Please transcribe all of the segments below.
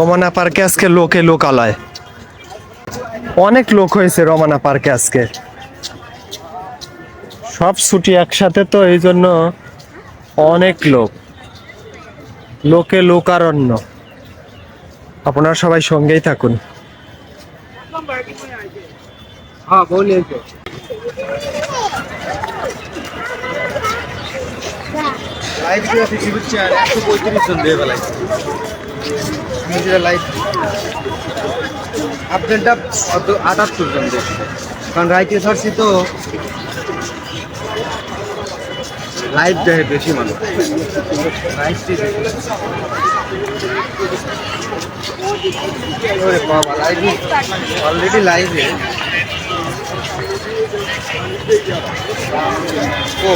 রমানা পার্কে আজকে লোকে লোকালয়। অনেক লোক হয়েছে রমানা পার্কে আজকে। সব ছুটি একসাথে তো এই জন্য অনেক লোক। লোকে লোকারণ্য। আপনারা সবাই সঙ্গেই থাকুন। পঁয়ত্রিশ জন লাইভ আপডেটটা অত আটাত্তর জন কারণ রাইতে ছাড়ছি তো লাইভ দেখে বেশি মানুষ। লাইভটি বাবা লাইভ অলরেডি লাইভে ও।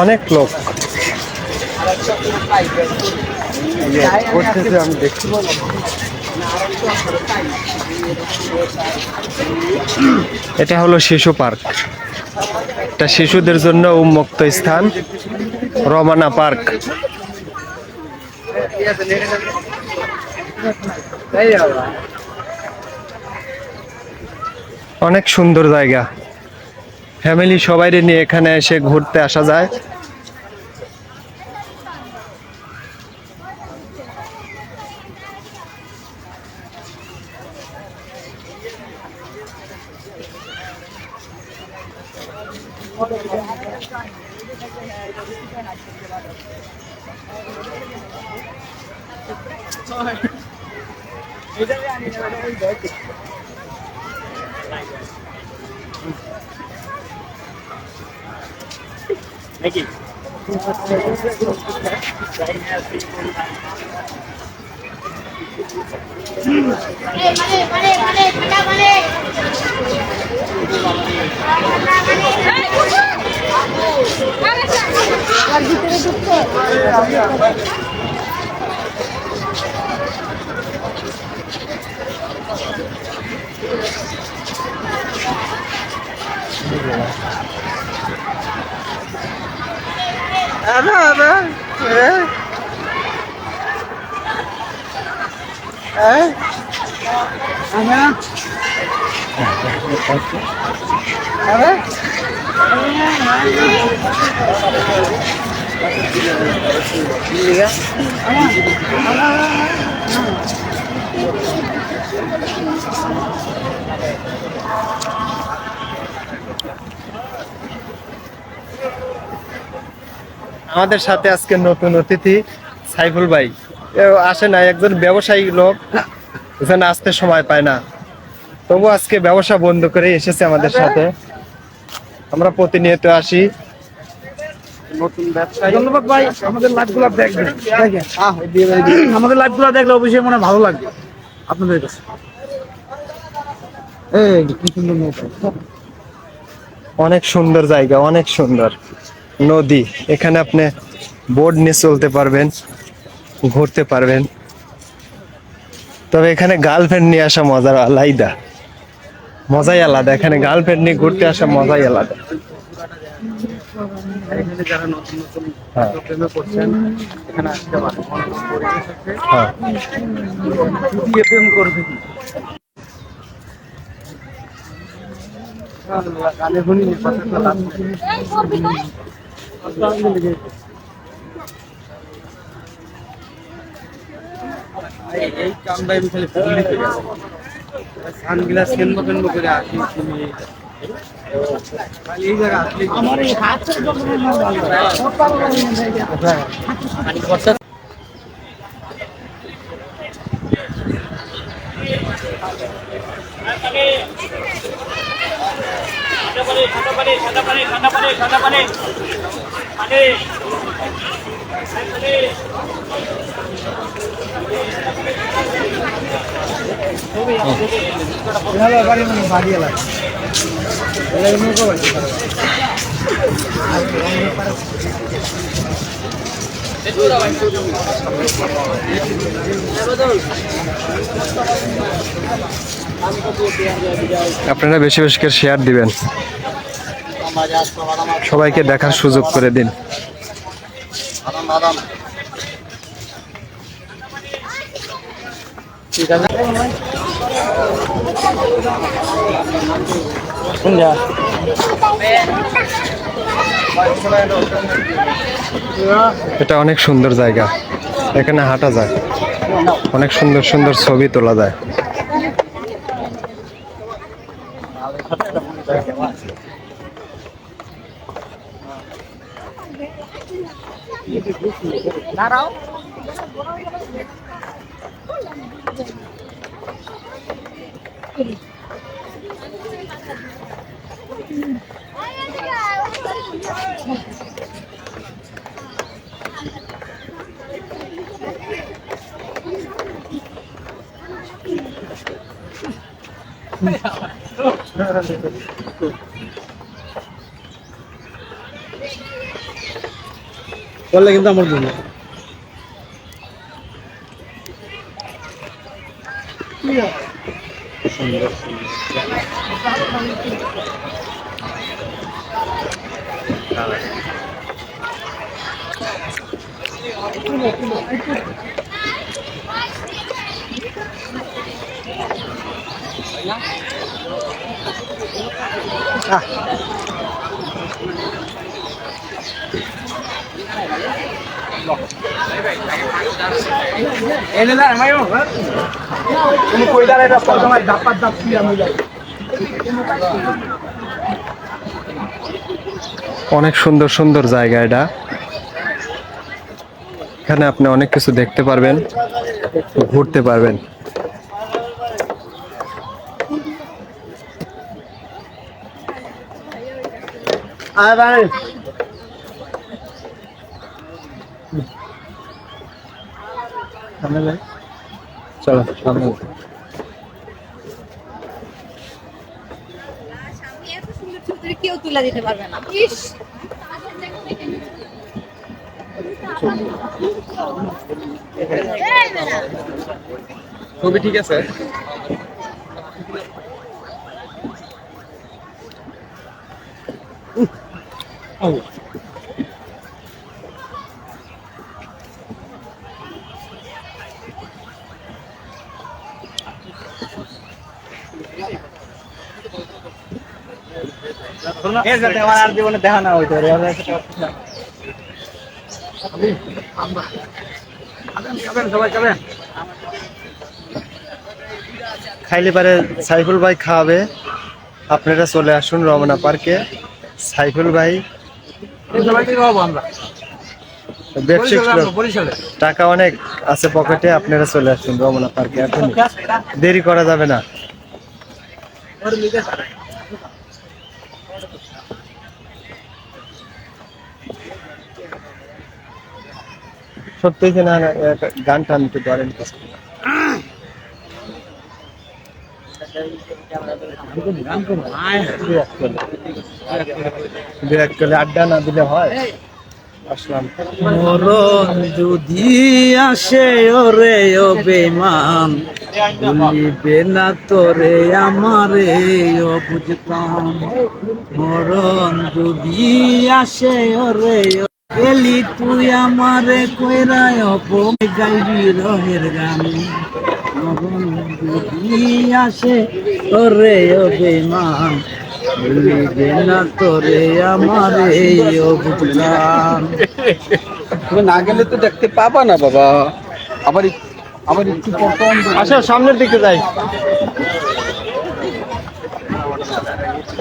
অনেক লোক। করতেছে আমি দেখছি। এটা হলো শিশু পার্ক। এটা শিশুদের জন্য উন্মুক্ত স্থান। রমানা পার্ক। অনেক সুন্দর জায়গা। ফ্যামিলি সবাই নিয়ে এখানে এসে ঘুরতে আসা যায়। Mane, ঠান্ডা mane. আর আমাদের সাথে আজকে নতুন অতিথি সাইফুল ভাই। আসে না একজন ব্যবসায়ী লোক এখানে আসতে সময় পায় না। তবু আজকে ব্যবসা বন্ধ করে এসেছে আমাদের সাথে। আমরা প্রতিনিয়ত আসি। নতুন ব্যবসায়ী। ধন্যবাদ ভাই আমাদের লাইভগুলো দেখবেন আমাদের লাইভগুলো দেখলে অবশ্যই মনে ভালো লাগবে আপনাদের কাছে। এই কি সুন্দর নৌকা। অনেক সুন্দর জায়গা অনেক সুন্দর। নদী এখানে আপনি বোর্ড নিয়ে চলতে পারবেন। ঘুরতে পারবেন। তবে এখানে গার্লফ্রেন্ড নিয়ে আসা মজার আলাদা মজাই আলাদা। এখানে গার্লফ্রেন্ড নিয়ে ঘুরতে আসা মজাই আলাদা। এখানে যারা নতুন নতুন হ্যাঁ। প্রেমে করছেন এখানে আসতে পারেন অনেক পরিবেশ আছে হ্যাঁ দিয়ে প্রেম করবে কি আল্লাহ, কানে শুনি নি, কথাটা লাভ নেই। এই এই কামটা আমি খালি ফুললিতে গেল সানগ্লাস কেনবো কেনবো করে আসি তুমি। খালি এই জায়গা আসলে আমার এই হাতের বাড়ি মানে বাড়ি এলাকা এলাকা নৌকা বাড়ি আপনারা বেশি বেশি করে শেয়ার দিবেন। সবাইকে দেখার সুযোগ করে দিন। এটা অনেক সুন্দর জায়গা। এখানে হাঁটা যায়। অনেক সুন্দর সুন্দর ছবি তোলা যায়। বললে কিন্তু আমার বন্ধু এনে না আমায় তুমি কই দাঁড়ায় রাস্তা তোমার দাপাত দাপ কি আমি যাই। অনেক সুন্দর সুন্দর জায়গা এটা। এখানে আপনি অনেক কিছু দেখতে পারবেন ঘুরতে পারবেন। আয় ভাই চলো সামনে ছবি কেউ তুলে দিতে পারবে না ছবি ঠিক আছে? খাইলে পারে সাইফুল ভাই খাওয়াবে। আপনারা চলে আসুন রমনা পার্কে। সাইফুল ভাই টাকা অনেক আছে পকেটে, আপনারা চলে আসুন রমনা পার্কে। এখন দেরি করা যাবে না। সত্যি যে না গানটা আমি একটু ধরেন বিরাট কোহলি আড্ডা না দিলে হয়? আসলাম। মরণ যদি আসে, ওরে ও বেমান ভুলিবে না তোরে আমারে ও বুঝতাম মরণ যদি আসে, ওরে এলি তুই আমারে কইরায় অপম গাইবি রহের গান। মরণ যদি আসে, ওরে ও বেমান ভুলিবে না তোরে আমারে তুমি না গেলে তো দেখতে পাবা না বাবা। আবার আবার একটু আসো সামনের দিকে যাই।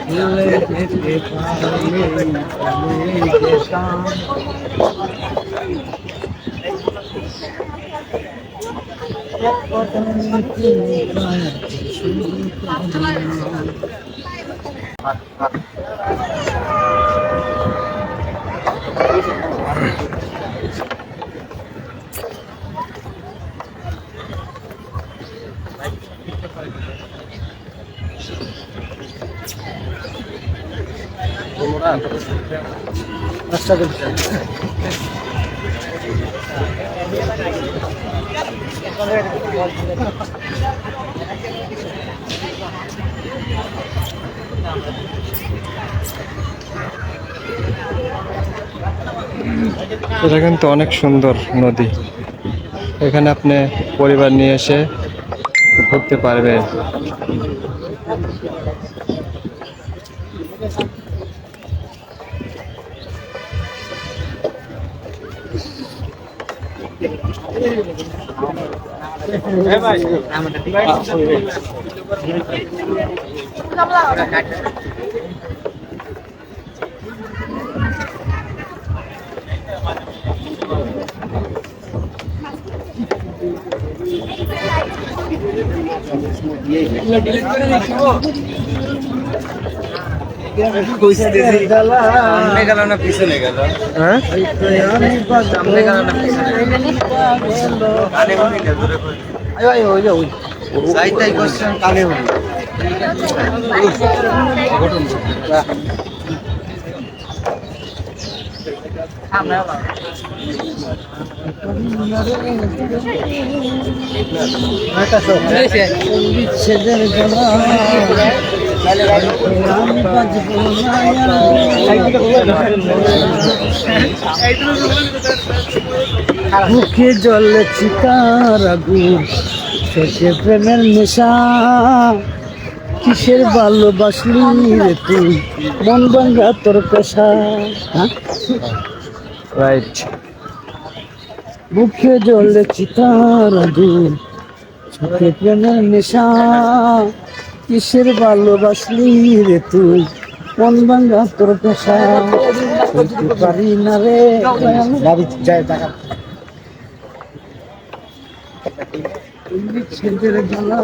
চলে যেতে পারলে চলে এটা কিন্তু অনেক সুন্দর নদী। এখানে আপনি পরিবার নিয়ে এসে ঘুরতে পারবেন। সামনে পিছনে গেল হ্যাঁ সামনে গেল না পিছনে কানে উনি বুকে জলে চিতার আগুন শেষে প্রেমের নেশা। কিসের ভালোবাসলি রে তুই? মন ভাঙ্গা তোর পেশা। হ্যাঁ? রাইট বুকে জলে চিতার আগুন চোখে প্রেমের নেশা। কিসের ভালোবাসলি রে তুই? মন ভাঙ্গা তোর পেশা। বলতে পারি না রে। ছেলের জ্বালা।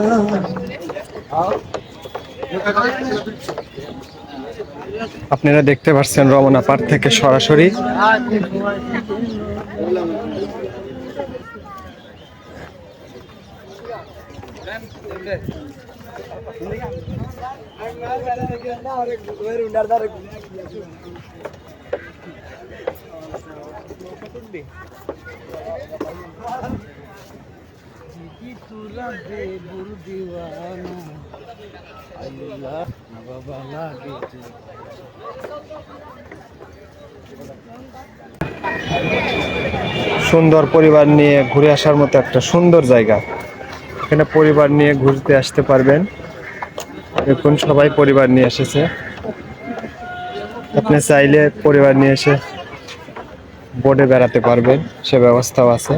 আপনারা দেখতে পাচ্ছেন রমনা পার্ক থেকে সরাসরি। সুন্দর পরিবার নিয়ে ঘুরে আসার মতো একটা সুন্দর জায়গা। এখানে পরিবার নিয়ে ঘুরতে আসতে পারবেন। দেখুন, সবাই পরিবার নিয়ে এসেছে। আপনি চাইলে পরিবার নিয়ে এসে বোটে বেড়াতে পারবেন, সে ব্যবস্থাও আছে।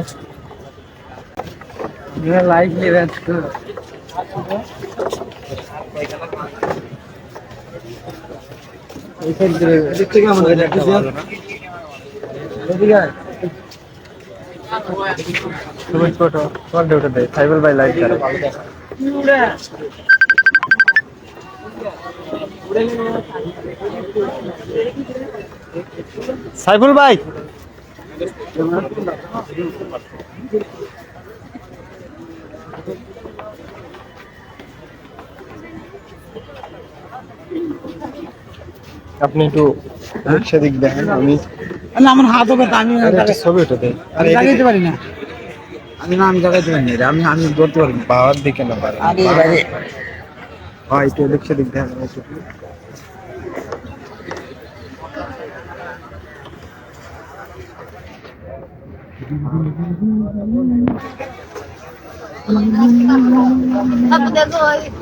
লাইভ নেবেন ওটা দেয় সাইবল ভাই লাইভ করে। সাইফুল ভাই! আপনি একটু সেদিক দেখেন আমি আমার হাত হবে আমি আরে ছবি উঠে দেয় আমি জাগাইতে পারি না। আমি না আমি জাগাইতে পারি না আমি আমি ধরতে পারি বাবার দিকে না পারি। আরে বাইরে হয় একটু এদিক সেদিক দেখেন একটু। अब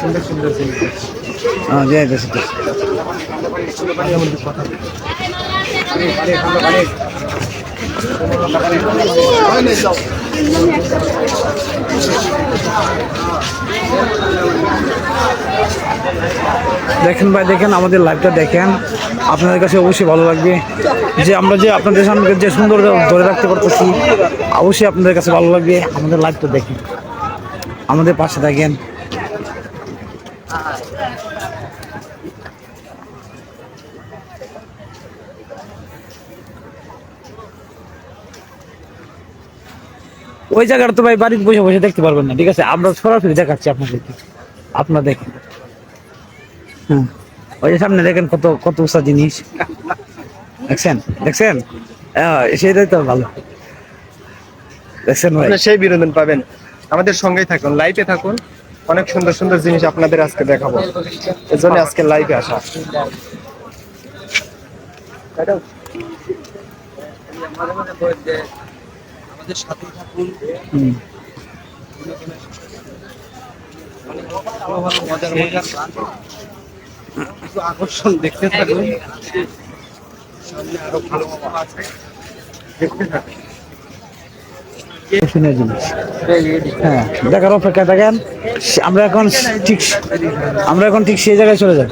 সুন্দর সুন্দর হ্যাঁ দেখেন ভাই, দেখেন আমাদের লাইভটা দেখেন। আপনাদের কাছে অবশ্যই ভালো লাগবে। যে আমরা যে আপনাদের সামনে যে সুন্দর ধরে রাখতে পারতেছি, অবশ্যই আপনাদের কাছে ভালো লাগবে। আমাদের লাইভটা দেখেন। আমাদের পাশে থাকেন। ওই জায়গাটা তো ভাই বাড়িতে বসে বসে দেখতে পারবেন না ঠিক আছে? আমরা সরাসরি দেখাচ্ছি আপনাদেরকে। আপনার দেখেন। হুম। ওই যে সামনে দেখেন কত কত উঁচা জিনিস। দেখছেন? দেখছেন? হ্যাঁ, সেটাই তো ভালো। দেখছেন সেই বিনোদন পাবেন। আমাদের সঙ্গেই থাকুন লাইভে থাকুন। অনেক সুন্দর সুন্দর জিনিস আপনাদের আজকে দেখাবো। এর জন্য আজকে লাইভে আসা। আমাদের সাথে থাকুন। ভালো ভালো মজার মজার কিছু আকর্ষণ দেখতে থাকুন। সামনে আরও ভালো ভালো আছে। দেখতে থাকুন। জিনিস হ্যাঁ দেখার অপেক্ষা থাকেন। আমরা এখন ঠিক আমরা এখন ঠিক সেই জায়গায় চলে যাই।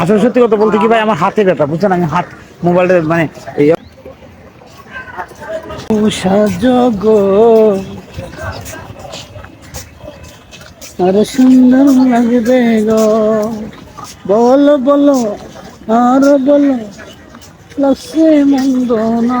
আসলে সত্যি কথা বলতে কি ভাই, আমার হাতে ব্যথা, বুঝছেন? আমি হাত, মোবাইলটা মানে এই সাজগো আর সুন্দর লাগবে গো। বলো বলো, আর বলো লাগছে মন্দ না।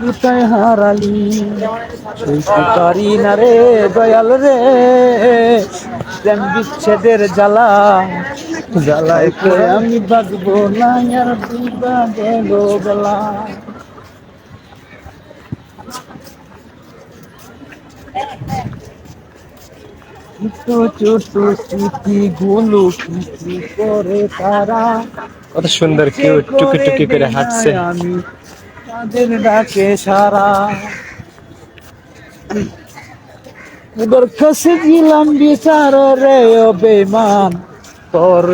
কোথায় হারালি না রে দয়াল রে প্রেম বিচ্ছেদের জ্বালা জ্বালায় করে আমি বাঁচবো না আর দুবা গেল বেলা ছোট ছোট স্মৃতি গুলো কি করে তারা কত সুন্দর কেউ টুকি টুকি করে হাঁটছে। তাদের ডাকে সারা কাছে দিলাম বিচার রে বেমান তোর